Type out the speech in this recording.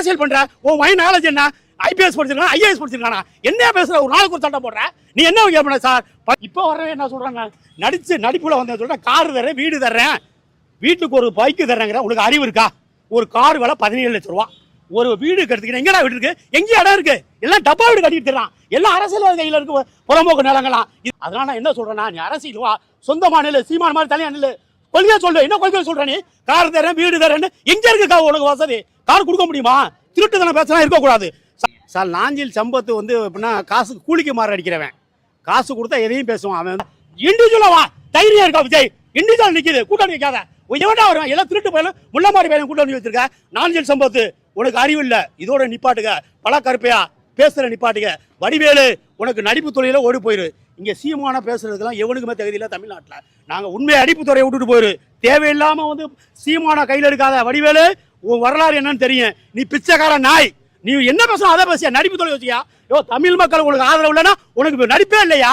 அரசியல் பண்ற? உன் வயன் நாலேஜ் என்ன? ஐபிஎஸ் படிச்சிருக்கானா? ஐஏஎஸ் படிச்சிருக்கானா? என்ன பேசுற? ஒரு நாளுக்கு ஒரு சட்டம் போடுற? நீ என்ன கேட்ப சார் இப்போ வரவே என்ன சொல்றாங்க? நடிச்சு நடிப்புல வந்த சொல்றேன் கார் தர்றேன் வீடு தர்றேன். வீட்டுக்கு ஒரு பைக்கு தர்றேங்கிற உனக்கு அறிவு இருக்கா? ஒரு கார் விலை பதினேழு லட்சம் ரூபா. ஒரு வீடு கட்டுக்கிற எங்கடா வீடு இருக்கு? எங்க இடம் இருக்கு? எல்லாம் டப்பா வீடு கட்டிட்டு தர்றான் எல்லாம் அரசியல் கையில இருக்கு. புறம்போக்கு நிலங்களாம் அதனால நான் என்ன சொல்றேன்னா நீ அரசியல் வா. சொந்த மாநில சீமான மாதிரி தனியா நில்லு. கொள்கையா சொல்ற என்ன கொள்கையா சொல்ற நீ? கார் தரேன் வீடு தரேன்னு. எங்க இருக்குக்கா உனக்கு வசதி. கார் கொடுக்க முடியுமா? திருட்டு தானே பேசலாம் இருக்கக்கூடாது ச- சார் நாஞ்சில் சம்பத்து வந்து எப்படின்னா காசு கூலிக்கு மாற அடிக்கிறவன். காசு கொடுத்தா எதையும் பேசுவான். அவன் இண்டிவிஜுவலா வா. தைரியம் இருக்கா விஜய்? இண்டிவிஜுவல் நிற்கிது கூட்டணி நிற்காத எவன்டா வருவான்? எல்லாம் திருட்டு போயிலும் முள்ளமாரி பையன் கூட்டணி வச்சிருக்க? நாஞ்சில் சம்பத்து. உனக்கு அறிவு இல்லை. இதோட நிப்பாட்டுக பல கருப்பையா? பேசுகிற நிப்பாட்டிங்க வடிவேலு உனக்கு நடிப்பு துறையில் ஓடி போயிரு. இங்கே சீமான பேசுறதுக்கெல்லாம் எவனுக்குமே தகுதி இல்லை தமிழ்நாட்டில். நாங்கள் உண்மையை அடிப்பு துறையை விட்டுட்டு போயிரு. தேவையில்லாமல் வந்து சீமான கையில் எடுக்காத வடிவேலு உன் வரலாறு என்னன்னு தெரியும். நீ பிச்சைக்கார நாய். நீ என்ன பேசணும் அதை பேசியா? நடிப்பு துறை வச்சியா யோ தமிழ் மக்கள் உனக்கு ஆதரவு இல்லைன்னா உனக்கு நடிப்பே இல்லையா?